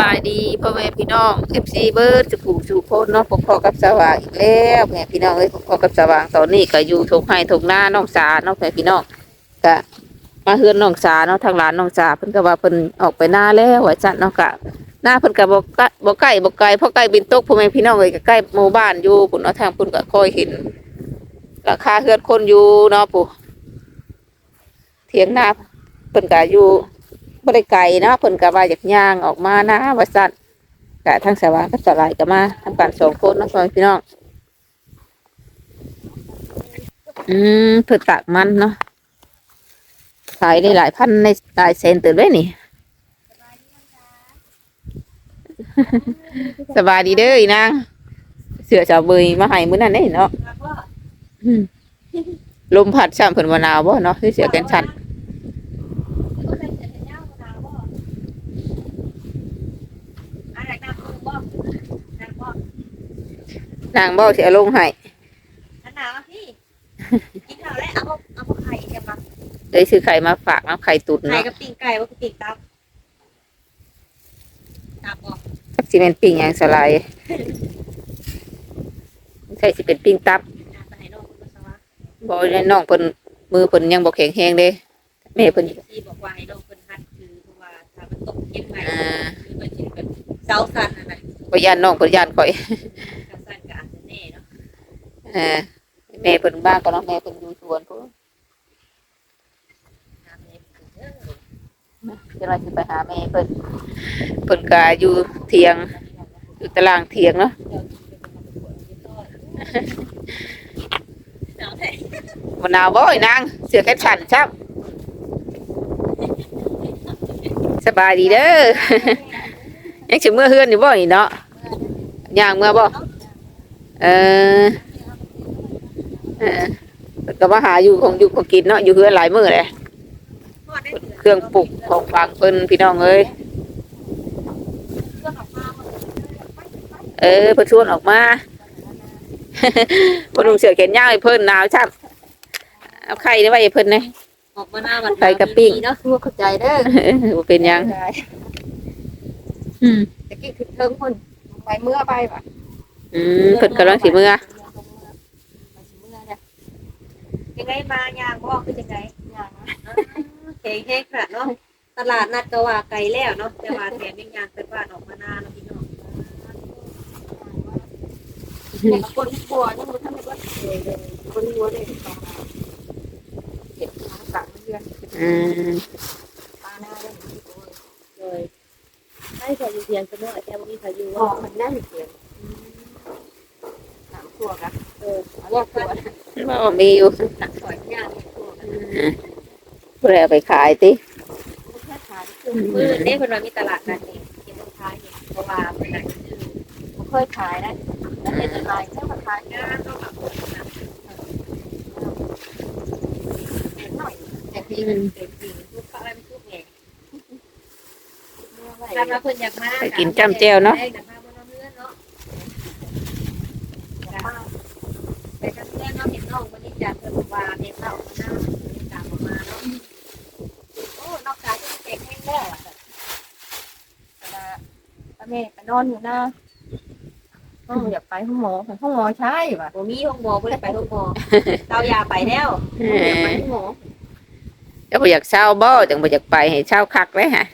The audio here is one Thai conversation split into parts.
บายดีพ่อแม่พี่น้องเอฟซีเบิร์ดจะผูกสู่โพนเนาะพอๆกับสว่างอีกแล้วแม่พี่น้องเอ้ยพอกับสว่างตอนนี้ก็อยู่ทงไห้ทงหน้าน้องสาเนาะแม่พี่น้องก็มาเฮือนน้องสาเนาะทางร้านน้องสาเพิ่นก็ว่าเพิ่นออกไปหน้าแล้วว่าจัดเนาะก็หน้าเพิ่นก็บ่ใกล้บ่ใกล้บ่ไกลเพราะใกล้บินตกพ่อแม่พี่น้องเอ้ยก็ใกล้หมู่บ้านอยู่พุ่นเนาะทางเพิ่นก็คอยเห็นราคาเฮือนคนอยู่เนาะปู่เถียงหน้าเพิ่นก็อยู่ บริไกลเนาะเพิ่นก็ว่าอยากย่างออกมานะว่าซั่นกะทั้งสว่างก็สลายก็มาทำการสองคนเนาะพ่อแม่พี่น้อง อืมเพิ่นตากมันเนาะขายได้หลายพันในหลายแสนตื่นด้วยนี่ สบายดีเด้ออีนางเสือชาวเบยมาให้มื้อนั้นเด้เนาะอืมลมพัดช่ำเพิ่นว่าหนาวบ่เนาะคือเสือกันชัน นางบ่สิเอาลงให้เลยซื้อไข่มาฝากน้ำไข่ตุ๋นไข่เนาะกับปิ้งไก่ว่าคือปิ้งตับตับบอกจักสิเป็นปิ้งหยังสลายใช่สิเป็นปิ้งตับไปให้น้องคุณสวะบ่ได้น้องเพิ่นมือเพิ่นยังบ่แข็งแรงเด้แม่เพิ่นที่บอกว่าให้น้องเพิ่นหัดคือเพราะว่าถ้ามันตกเย็นไปอ่าคือมันสิแบบเซาสั่นนั่นน่ะบ่ย่านน้องเพิ่นย่านข่อย กสั่นก็อาจจะแน่เนาะ เออแม่เพิ่นบ้านก็เนาะแม่เพิ่นอยู่สวนพุ่นถามแม่เพิ่นเด้อเดี๋ยวเราสิไปหาแม่เพิ่นเพิ่นก็อยู่เถียง อยู่ตารางเถียงเนาะเดี๋ยวสิเป็นคนมาประกวดเรียบร้อยหนาวแท้บ่หนาวบ่อีนางเสื้อแขนสั้นซับสบายดีเด้อยังสิมื้อเฮือนอยู่บ่นี่เนาะย่างเมื่อบ่เออเออเพิ่น ก็มาหาอยู่ของอยู่ของกินเนาะอยู่เฮือนหลายมื้อเลยทอดได้ดืนเครื่องปลูกของฝากเพิ่นพี่น้องเอ้ยเครื่องออกมาหมดเลยเออเพิ่นชวนออกมาเพิ่นนุ่งเสื้อแขนยาวให้เพิ่นหนาวชับเอาไข่ได้ไว้ให้เพิ่นนะออกมาหน้าบัดไข่กับปิ้งเนาะรู้เข้าใจเด้อบ่เป็นหยังอืมตะกี้คือเทิงคนไปเมื่อไปว่ะอืมเพิ่นกำลังสิมื้อ ยังไงมายางบ่คือจังไงยางเฮ้งเฮ้งขนาดเนาะตลาดนัดก็ว่าไกลแล้วเนาะแต่ว่าแถมยังยางเป็นบ้านออกมาหน้าเนาะพี่น้องเด็กคนบัวนี่มันทำให้ว่าเลยเลยคนบัวเลยต่อมาเก็บมาสามเดือนอืมปลาหน้าเลยโอ้ยเลยให้ใส่อยู่เพียงจะเมื่อแต่บ่มีใครอยู่ออกมันแน่นเสียงสามตัวกัน เออเอาแรกตัวบ่มีอยู่ตักสอยยากตัวกันบ่ได้เอาไปขายติแค่ขายคือมือเด้เพิ่นว่ามีตลาดนัดนี่ที่มันขายนี่เพราะว่าเพิ่นน่ะซื้อผมเคยขายนะแล้วเป็นอะไรเจ้าขายงานต้องแบบนะหน่อยแต่ที่มันเป็นจริงทุกอะไรมันทุกแห่งถ้าเพิ่นอยากมาได้กับมาบ่เนาะเนาะ แต่กันเพื่อนเนาะเห็นน้องวันนี้จากเพิ่นว่าเห็นเรามาหน้าตามมาเนาะโอ้นอกจากจะเก่งแห้งแล้วแม่ไปนอนอยู่หน้าห้องอยากไปห้องหมอห้องหมอใช่ป่ะบ่มีห้องหมอบ่ได้ไปห้องหมอเราอย่าไปแล้วเออยากอไปห้องหมอจะบ่อยากเช่าบ่จังบ่อยากไปให้เช่าคักเลยฮะ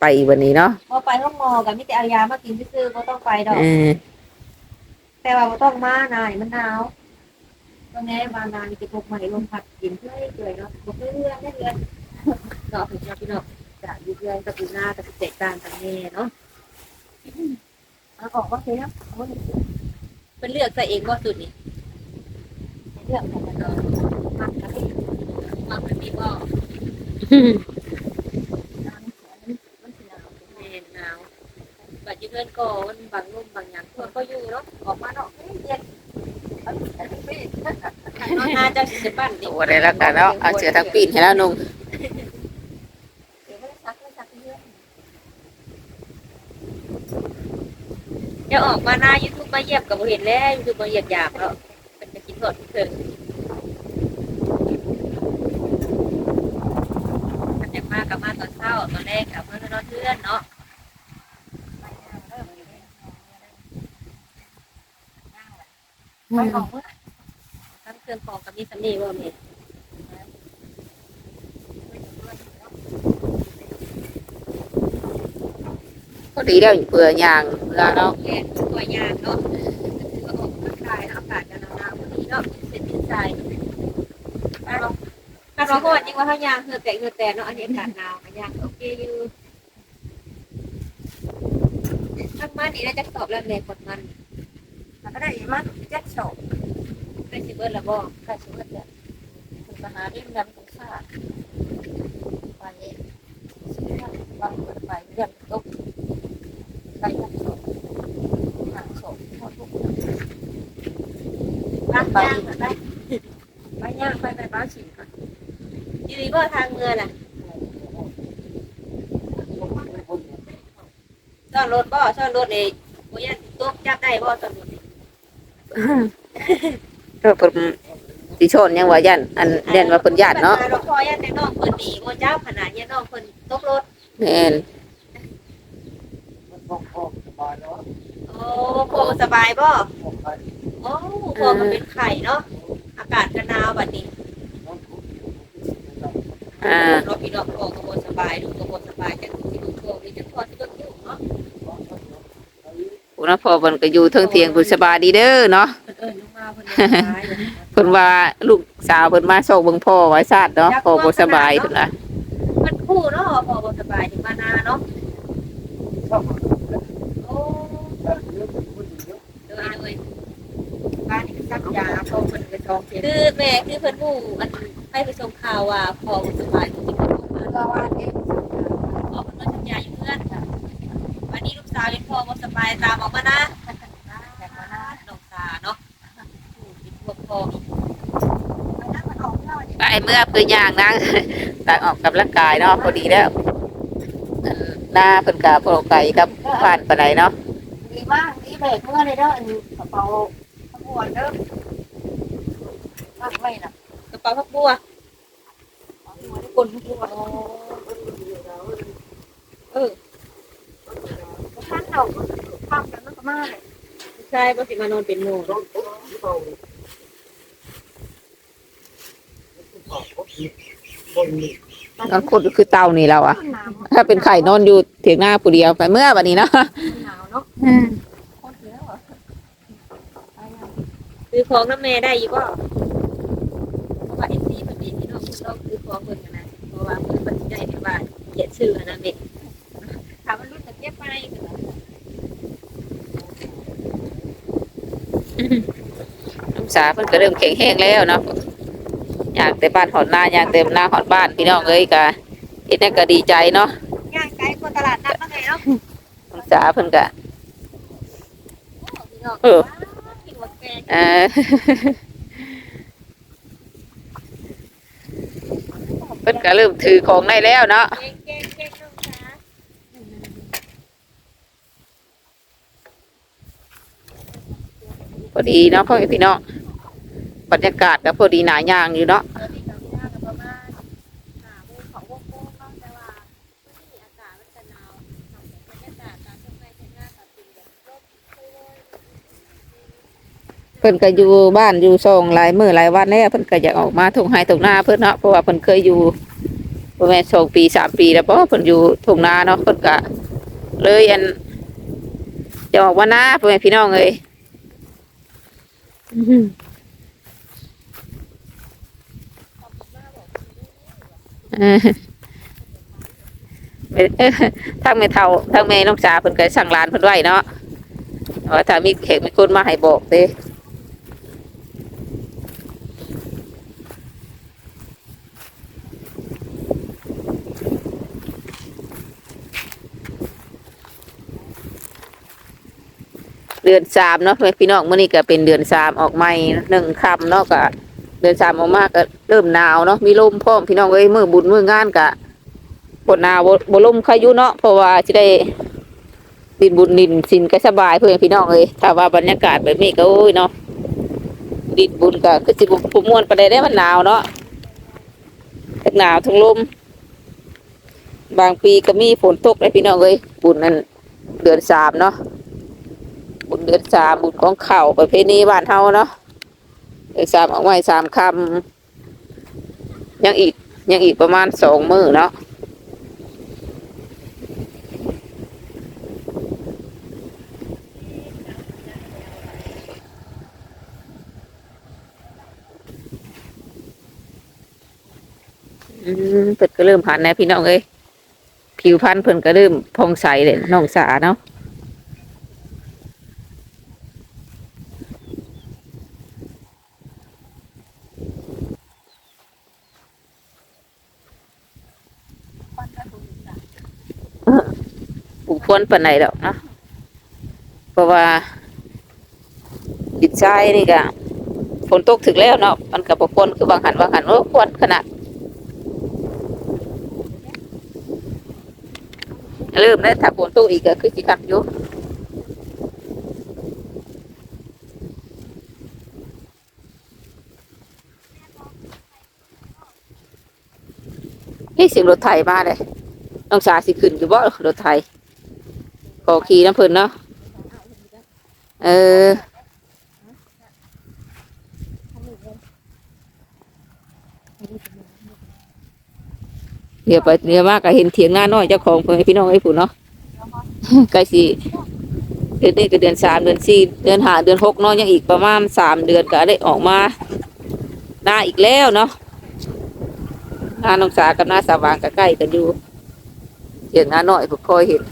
ไปวันนี้เนาะพอไปห้องหมอก็มีแต่เอายามากินซื่อๆบ่ต้องไปดอกเออแต่ว่าบ่ต้องมานายมันหนาว ตรงนี้บานานสิพกมาให้ลมพัดกินเพื่อให้เกิดเนาะพบเรื่องได้เรือนเนาะพี่น้องพี่น้องจะยู่เรือนกับอยู่หน้ากับแตกต่างกันแน่เนาะเอาออกว่าเสียเอาเป็นเลือกใส่เองบ่สุดนี่เรื่องของมันเนาะมันก็ไม่มักมันมีบ่นาเสียมันเสียแม่นหนาวบัดยู่เรือนก็มันบางลมบางหยังเพิ่นก็อยู่เนาะออกมาเนาะเฮ้ยเย็น หาเจ้าสิบ้านนี่โอ้ได้แล้วกันเนาะเอาเสือทั้งปีนให้แล้วนุ่งเดี๋ยวไม่ได้ซักไม่ซักเยอะเดี๋ยวออกมาหน้า YouTube มาเยียบก็บ่เห็นแล้ว YouTube มาเยียบยามแล้วเป็นจะกินทอดเพิ่นมันจะมากับมาตอนเช้าตอนแรกกับเพื่อนนอนเพื่อนเนาะ ไปออกเมื่อทำเครื่องของกับมีสำนีบ่แม่พอดีแล้วเผื่อย่างเผื่อเนาะแม่ตัวยากเนาะก็ออกกำลังกายอากาศจะหนาวๆพอดีเนาะเสร็จดีใจการร้องการร้องก็วันนี้ว่าถ้ายางเหือแตกเหือแตกเนาะอันนี้อากาศหนาวมันยางโอเคอยู่ทักมานี่น่าจะตอบแล้วแม่กดมันมัน ก็ได้มาแจ็คสองเป็นสิเบิร์ดละบ่ใครช่วยเนี่ยคุณมาหาเรื่องนำของข้าไปซื้อข้าวบางคนไปเรื่องตกไปยักสองหางสองทอดทุกบ้านย่างไปไปย่างไปไปบ้านสิค่ะอยู่ดีบ่ทางเมืองน่ะซ่อนรถบ่ซ่อนรถนี่บ่ยันตกจับได้บ่ซ่อนรถนี่ เออเพิ่นสิชนยังว่ายันอันเรียนว่าเพิ่นญาติเนาะรถพอยันแต่น้องเพิ่นหนีบ่เจ้าขนาดยันน้องเพิ่นตกรถแม่นโอ้พ่อสบายบ่โอ้พ่อก็เป็นไข้เนาะอากาศก็หนาวบัดนี้อ่าเนาะพี่น้องพ่อก็บ่สบายลูกก็บ่สบายจังสิลูกพ่อนี่จังพ่อสิต้องอยู่เนาะ ผู้นะพ่อเพิ่นก็อยู่เทิงเถียงเพิ่นสบายดีเด้อเนาะเพิ่นเอิ้นลงมาเพิ่นบ่สบายเพิ่นว่าลูกสาวเพิ่นมาโชคเบิ่งพ่อไว้ซาดเนาะพ่อบ่สบายเพิ่นว่ามันคู่เนาะพ่อบ่สบายถึงมานาเนาะโอ้เด้อเด้อบ้านนี้ซักยาพอคนไปทองเทียนคือแม่คือเพิ่นฮู้อันให้ไปส่งข่าวว่าพ่อบ่สบายจริงๆเพิ่นบอกว่าเราว่าเอง พ่อบ่สบายตามออกมานะน้องตาเนาะเป็นพวกพ่ออีกมันนั่งมันออกเล่าเนี่ยไปเมื่อเพิ่นย่างนางต่างออกกำลังกายเนาะพอดีแล้วอันหน้าเพิ่นก็บ่ไกลกับบ้านปานใดเนาะดีมากดีเบรกเมื่อเลยเด้ออันกระเป๋าขบวนเด้อตั้งไว้น่ะกระเป๋าพักบัวหัวได้คนทุกคนเออ ท่านเราทำกันมันก็มาเลยใช่บ่สิมานอนเป็นหมู่นอนคุดคือเต่านี่แล้วอะหนาวถ้าเป็นไข่นอนอยู่เถียงหน้าผู้เดียวไปเมื่อบัดนี้เนาะหนาวเนาะคนเยอะอะซื้อของน้ำแม่ได้อยู่บ่เพราะว่า FC เพิ่นมีพี่น้องเราซื้อของเพิ่นกันนะเพราะว่าเพิ่นเพิ่นสิได้เป็นว่าเขียนชื่อนะแม่ถามว่ารู้จักเก็บไปก็น้ำสาเพิ่นก็เริ่มแข็งแห้งแล้วเนาะอยากแต่บ้านหอดหน้าอยากเต็มหน้าหอดบ้านพี่น้องเอ้ยก็เฮ็ดนั่นก็ดีใจเนาะย่างไกลกว่าตลาดนัดมาไงเนาะน้ำสาเพิ่นก็พี่น้องเออกินหมดแกงเออเพิ่นก็เริ่มถือของได้แล้วเนาะ แกงแกงแกงน้องจ๋า พอ ดีเนาะพ่อแม่พี่น้องบรรยากาศก็พอดีหนาย่างอยู่เนาะเพิ่นก็อยู่บ้านอยู่ส่งหลายมือหลายวันแล้วเพิ่นก็อยากออกมาทุ่งไห้ทุ่งนาเพิ่นเนาะเพราะว่าเพิ่นเคยอยู่ประมาณสองปีสามปีแล้วเพราะเพิ่นอยู่ทุ่งนาเนาะเพิ่นก็เลยอันจะออกว่านาพ่อแม่พี่น้องเอ้ยอื้อหือเออเอ้อ ทางแม่เท่าทางแม่น้องสาเพิ่นก็สั่งร้านเพิ่นไว้เนาะว่าถ้ามีแขกมีคนมาให้บอกเด้ เดือนสามเนาะพี่น้องเมื่อนี้ก็เป็นเดือนสามออกใหม่หนึ่งคำเนาะก็เดือนสามออกมาก็เริ่มหนาวเนาะมีลมพร้อมพี่น้องเอ้ยมือบุญมืองานกะปวดหนาวบ่บ่ลมใครอยู่เนาะเพราะว่าจะได้ดินบุญดินสินก็สบายเพื่อนพี่น้องเอ้ยถ้าว่าบรรยากาศแบบนี้ก็โอ้ยเนาะดินบุญก็คือสิบ่ม่วนไปได้ได้มันหนาวเนาะทั้งหนาวทั้งลมบางปีก็มีฝนตกเลยพี่น้องเอ้ยบุญนั่นเดือนสามเนาะ บุญเดือนสามบุญของเข่าประเพณีบ้านเฮาเนาะเดือนสามเอาไว้สามคำยังอีกยังอีกประมาณสองมือเนาะอืมเพิ่นก็เริ่มผ่านแล้วพี่น้องเอ้ยผิวพรรณเพิ่นก็เริ่มพองใสเลยน้องสาเนาะ คนละบุญจ้ะ ปลูก ควรปานไหนดอกเนาะเพราะว่าดินทรายนี่ก็ฝนตกถึงแล้วเนาะมันก็บ่ควรคือบางหันบางหันโอ้ควรขนาดเริ่มแล้วถ้าฝนตกอีกก็คือสิคักอยู่นี่เสียงรถไถมาเลยน้องสาสิขึ้นอยู่บ่รถไถ ขอขี่น้ำเพิ่นเนาะเออเดี๋ยวไปเดี๋ยวมาก็เห็นเถียงหน้าน้อยเจ้าของพี่น้องไอ้ผู้เนาะใกล้สิเดือนนี้ก็เดือนสามเดือนสี่เดือนห้าเดือนหกเนาะยังอีกประมาณสามเดือนก็ได้ออกมาหน้าอีกแล้วเนาะหน้าน้องสากับหน้าสว่างก็ใกล้กันอยู่เถียงหน้าน้อยผมคอยเห็น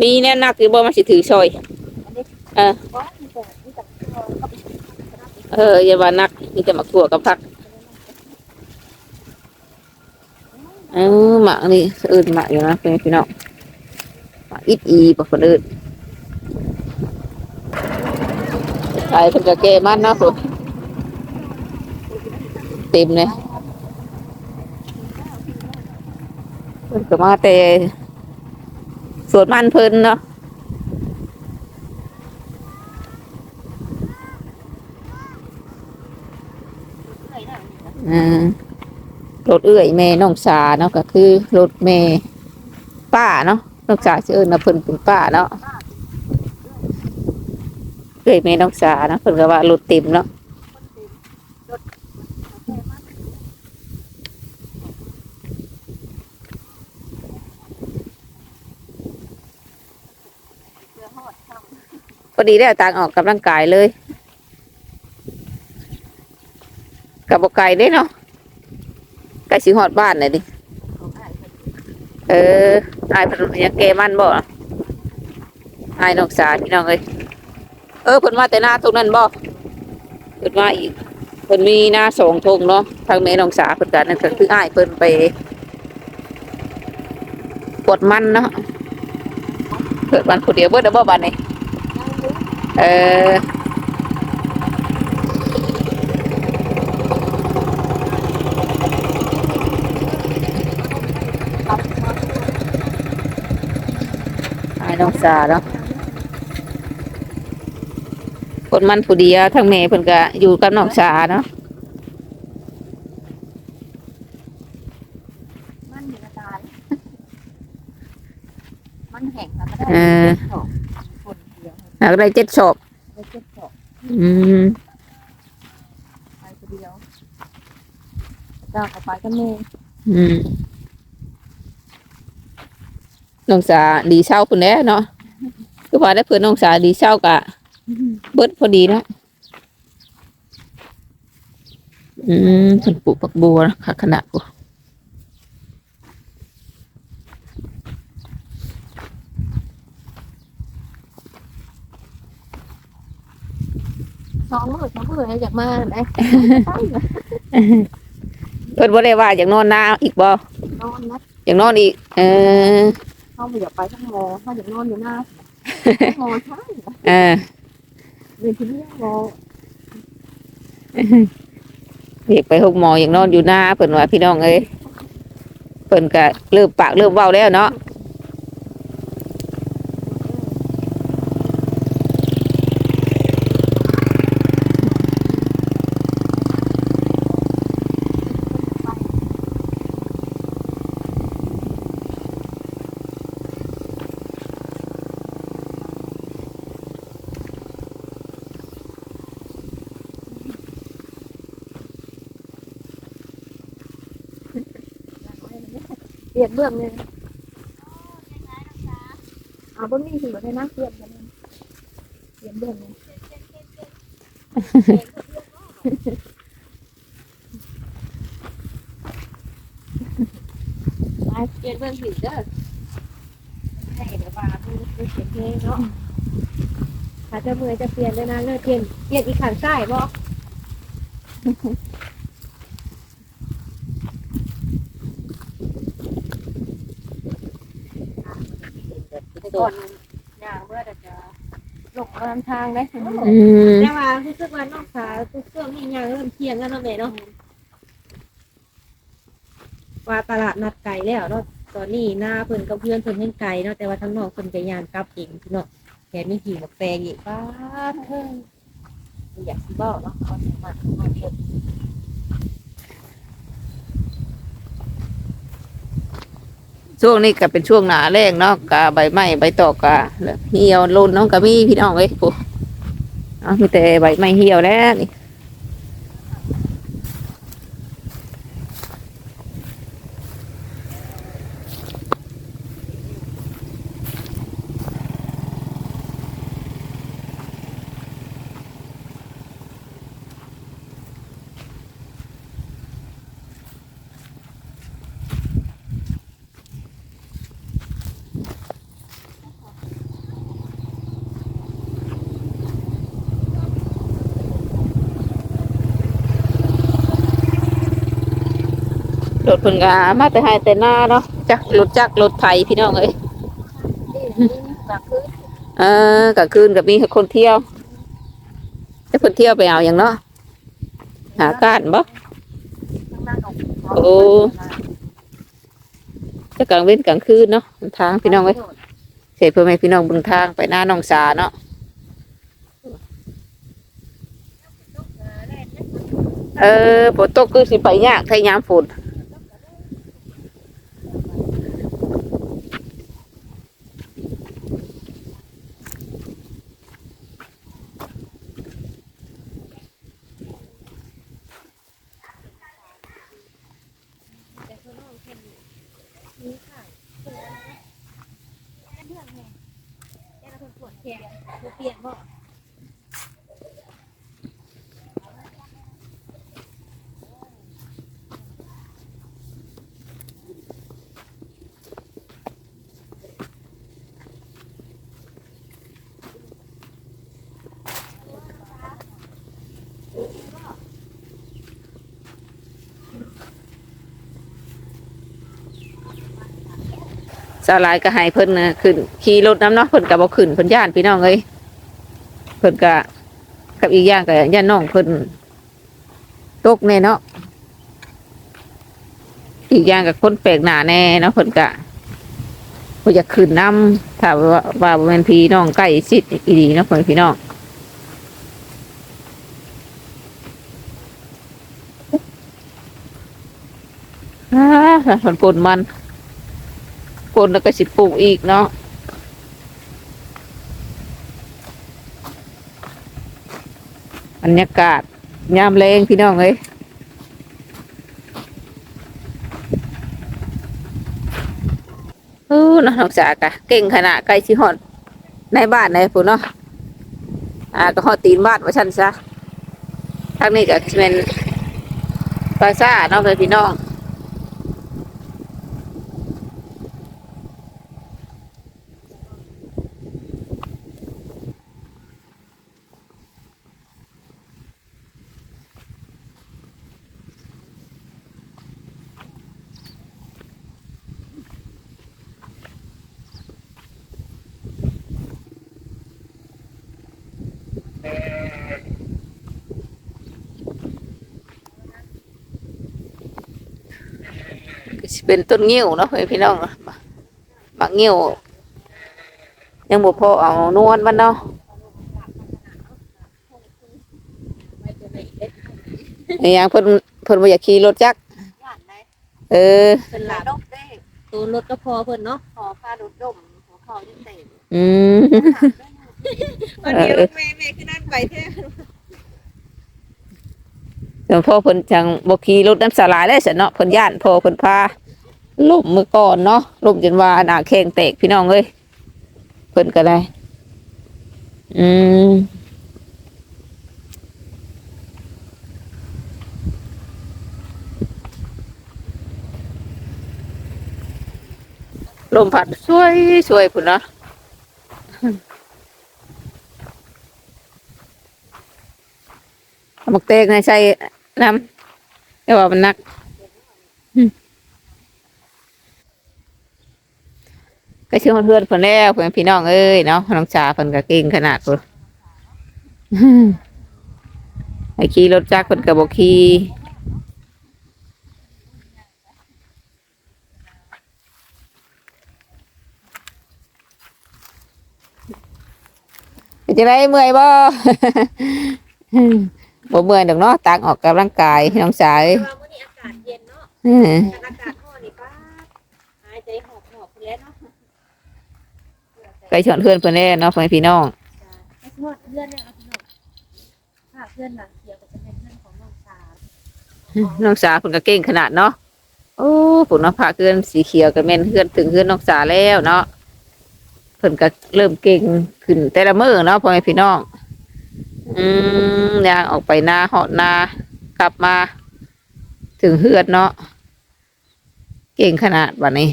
มีแน่นักอยู่บ่มาสิถือซอยเขาไปเอออย่าว่านักมีแต่หมักถั่วกับผัก เออหมักนี่สะอื่นหมักอยู่นะเป็นพี่น้องหมักอิดอีบอกคนอื่นขายเป็นกระเกมันเนาะผมเต็มเลยเพิ่นก็มาแต่ สวนมันเพิ่นเนาะเคยได้อ่ารถเอื้อยแม่น้องสาเนาะก็คือรถแม่ป้าเนาะน้องสาชื่อเอิ้นนะเพิ่นเป็นป้าเนาะเอื้อยแม่น้องสาเนาะเพิ่นก็ว่ารถเต็มเนาะ ดีได้เอางออกกำลังกายเลยกับบกไก่เด้เนาะไก่สิฮอดบ้านเลยดิเอออายเพนยังเกมันบ่อายน้องสาพี่น้องเอ้ยเออเพิ่นมาแต่หน้าตรงนั้นบ่เพิ่นมาอีกเพิ่นมีหน้าสองทงเนาะทางแม่น้องสาเพิ่นกันนั่นก็คือไอ้เพิ่นไปปวดมันเนาะเกิดวันผู้เดียวเบิดแล้วบ่บัดนี้ เอออายน้องสาเนาะปวดมันผู้เดียวทางแม่เพิ่นก็อยู่กับน้องสาเนาะมันเหนือตายมันแห้งค่ะไม่ได้เออคน เดียวหากได้เจ็ดศพไปเจ็บสองอืมไปคนเดียวเจ้าก็ไปกันเองอืมน้องสาดีเศร้าคนแน่เนาะคือพอได้เพื่อนน้องสาดีเศร้ากะเบิดพอดีเนาะอืมเพิ่นปลูกผักบัวนะค่ะขนาดกู สองมือสองมืออยากมาไหนเพิ่นบ่ได้ว่าอยากนอนนาอีกบ่นอนนะอยากนอนอีก เออเขาไม่อยากไปทั้งโมเขาอยากนอนอยู่หน้าโมใช่เออเรียนที่นี่โมอยากไปหกหมออยากนอนอยู่หน้าเพิ่นว่าพี่น้องเอ้ยเพิ่นก็เริ่มปากเริ่มเว้าแล้วเนาะ ลี่ยนเบื้องเลยเอาบ่มีสิบ่ได้นะเปลี่ยนกันเลยเปลี่ยนเบื้องเลยไปเปลี่ยนเบิ่งผิดเด้อให้เดี๋ยวว่าผู้ผู้เขียนเพลงเนาะถ้าจะมือจะเปลี่ยนด้วยนะเลิกเปลี่ยนเปลี่ยนอีกข้างซ้ายบ่ ก่อนย่างเมื่อแต่จะหลงมาทางได้อืมแต่ว่ารู้สึกว่านอกขาทุกเครื่องนี่ย่างเริ่มเที่ยงแล้วเนาะแม่เนาะว่าตลาดนัดไก่แล้วเนาะตอนนี้หน้าเพิ่นกับเพื่อนเพิ่นเพิ่นไก่เนาะแต่ว่าทั้งนอกเพิ่นจะย่างกลับเองพี่เนาะแถมมีขี่หมกแปลงอีกป้าดเพิ่นอยากสิบอกเนาะเขาสามารถมาเฮ็ด ช่วงนี้ก็เป็นช่วงหนาแรงเนาะกะใบไม้ใบตอกกะเหี่ยวลุนเน้องกะมีพี่น้องเอ้ยโอ้เอมีแต่ใบไม้เหี่ยวแล้วนี่ รถเพิ่นก็มาแต่ให้แต่หน้าเนาะจักรถจักรรถไถพี่น้องเอ้ยกลางคืนเออกลางคืนก็มีคนเที่ยวจะเพิ่นเที่ยวไปเอาอย่างเนาะหาการบ่ข้างหน้าของโอ้จะกลางเว้นกลางคืนเนาะทางพี่น้องเอ้ยเสร็จเพื่อให้พี่น้องเบิ่งทางไปหน้าน้องสาเนาะเออฝนตกคือสิไปยากถ้ายามฝน สลายก็ให้เพิ่นนะขึ้นขี่รถน้ำเนาะเพิ่นก็บ่ขึ้นเพิ่นย่านพี่น้องเอ้ยเพิ่นก็กับอีกอย่างก็ย่านน้องเพิ่นตกแน่เนาะอีกอย่างกับคนแปลกหน้าแน่เนาะเพิ่นก็บ่อยากขึ้นน้ำถ้าว่าว่าบ่แม่นพี่น้องใกล้ชิดอีหลีเนาะเพิ่นพี่น้องอ่าเพิ่นปนมัน นแล้วก็สิปลูกอีกเนาะบรรยากาศยามแรงพี่น้องเอ้ยเออน้องสากะเก่งขนาดใกล้ชิฮอดในบ้านในปุ่นเนาะอ่าก็ฮอดตีนบ้านว่าฉันซะทางนี้ก็เป็นปราสาทเนาะเพื่อนพี่น้อง เป็นต้นงิ้วเนาะเพื่อนพี่น้องเนาะมักงิ้วยังบ่พอเอานวลมันเนาะไอ้หยังเพิ่นเพิ่นบ่อยากขี่รถจักรย่านได้เออเป็นหลาลบได้ตัวรถก็พอเพิ่นเนาะขอพาดุดดมหัวเขาที่เตะอืมวันนี้แม่แม่คือนั่นไปแท้แต่พ่อเพิ่นจังบ่ขี่รถน้ำสลายเลยซั่นเนาะเพิ่นย่านพ่อเพิ่นพา ล่มมือก่อนเนาะล่มจนว่าหน้าแข้งแตกพี่น้องเอ้ยเพิ่นก็ได้ อืมลมพัดช่วยช่วยพุ่นนะเอาหมกเตงในใส่น้ำแต่ว่ามันหนัก ก็ชื่อเพื่อนเพิ่นแล้วเพื่อนพี่น้องเอ้ยเนาะน้องชาเพิ่นก็เก่งขนาดพุ่นไอ้ขี่รถจักรเพิ่นก็บ่ขี่เป็นจังไดเมื่อยบ่บ่เมื่อยดอกเนาะตักออกกำลังกายน้องชาเอ้ยแต่ว่ามื้อนี้อากาศเย็นเนาะอืมแต่อากาศร้อนนี่ป้าหายใจหอบหอบไปแล้วเนาะ ไปชวนเพื่อนเพิ่นแน่เนาะเพื่อนพี่น้องไอ้สมดเพื่อนเนี่ยเอาพี่น้องค่ะเพื่อนหลังเขียวก็จะเป็นเพื่อนของน้องสาวน้องสาเพิ่นก็เก่งขนาดเนาะโอ้ผุนน้ำผ้าเกลือนสีเขียวก็แม่นเพื่อนถึงเพื่อนน้องสาแล้วเนาะเพิ่นก็เริ่มเก่งขึ้นแต่ละมื้อเนาะพ่อแม่พี่น้อง อืมย่างออกไปนาหอดนากลับมา ถึงเฮือนเนาะเก่งขนาดบัดนี้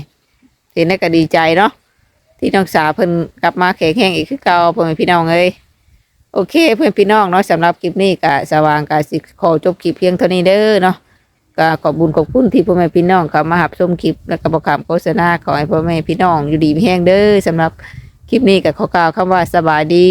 เห็นแล้วก็ดีใจเนาะ ที่น้องสาเพิ่นกลับมาแข็งแรงอีกคือเก่าพ่อแม่พี่น้องเอ้ยโอเค เพื่อนพี่น้องเนาะสำหรับคลิปนี้ก็สว่างกาสิขอจบคลิปเพียงเท่านี้เด้อเนาะก็ขอบบุญขอบคุณที่พ่อแม่พี่น้องเขามาหับชมคลิปและก็บอกคำโฆษณาขอให้พ่อแม่พี่น้องอยู่ดีมีแห้งเด้อสำหรับคลิปนี้ก็ขอกล่าวคำว่าสบายดี